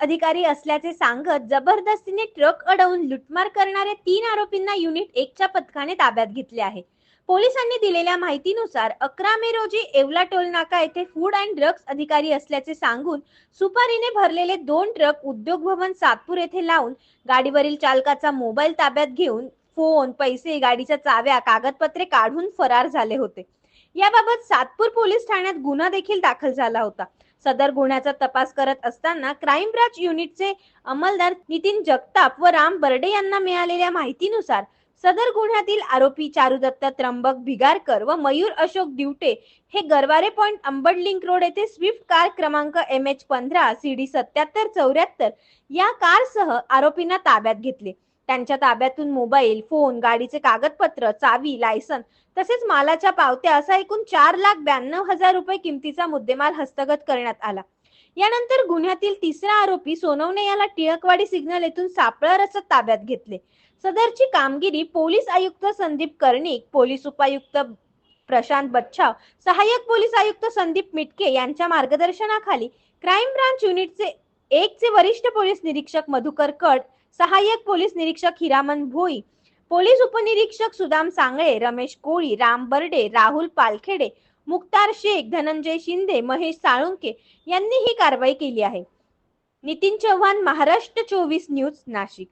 अधिकारी असल्याचे सांगत जबरदस्तीने ट्रक अडवून लुटमार करणाऱ्या तीन आरोपींना युनिट एकच्या पथकाने ताब्यात घेतले आहे. पोलिसांनी दिलेल्या माहितीनुसार अकरा मे रोजी येवला टोल नाका येथे फूड अँड ड्रग्ज अधिकारी असल्याचे सांगून सुपारीने भरलेले दोन ट्रक उद्योग भवन सातपूर येथे लावून गाडीवरील चालकाचा मोबाईल ताब्यात घेऊन फोन पैसे गाडीच्या चाव्या कागदपत्रे काढून फरार झाले होते. याबाबत सातपूर पोलीस ठाण्यात गुन्हा देखील दाखल झाला होता. सदर गुन्ह्याचा तपास करत असताना क्राईम ब्रांच युनिटचे अंमलदार नितीन जगताप व राम बर्डे यांना मिळालेल्या माहितीनुसार सदर गुन्ह्यातील आरोपी चारुदत्त त्र्यंबक भिगारकर व मयूर अशोक दिवटे हे Garware point Ambad link road येथे स्विफ्ट कार क्रमांक एम एच पंधरा सी डी सत्याहत्तर चौऱ्याहत्तर या कारसह आरोपींना ताब्यात घेतले. त्यांच्या ताब्यातून मोबाईल फोन गाडीचे कागदपत्र चावी लायसन तसेच मालाच्या पावत्या असा एकूण चार लाख ब्याण्णव हजार रुपये किमतीचा मुद्देमाल हस्तगत करण्यात आला. यानंतर गुन्ह्यातील तिसरा आरोपी सोनवणे याला टिळकवाडी सिग्नल येथून सापळा रचत ताब्यात घेतले. सदरची कामगिरी पोलीस आयुक्त संदीप कर्णिक पोलीस उपायुक्त प्रशांत बच्छाव सहाय्यक पोलीस आयुक्त संदीप मिटके यांच्या मार्गदर्शनाखाली क्राईम ब्रांच युनिटचे एकचे वरिष्ठ पोलीस निरीक्षक मधुकर कट सहाय्यक पोलीस निरीक्षक हिरामन भोई पोलीस उपनिरीक्षक सुदाम सांगळे रमेश कोळी राम बर्डे राहुल पालखेडे मुक्तार शेख धनंजय शिंदे महेश साळुंके यांनी ही कारवाई केली आहे. नितीन चव्हाण महाराष्ट्र चोवीस न्यूज नाशिक.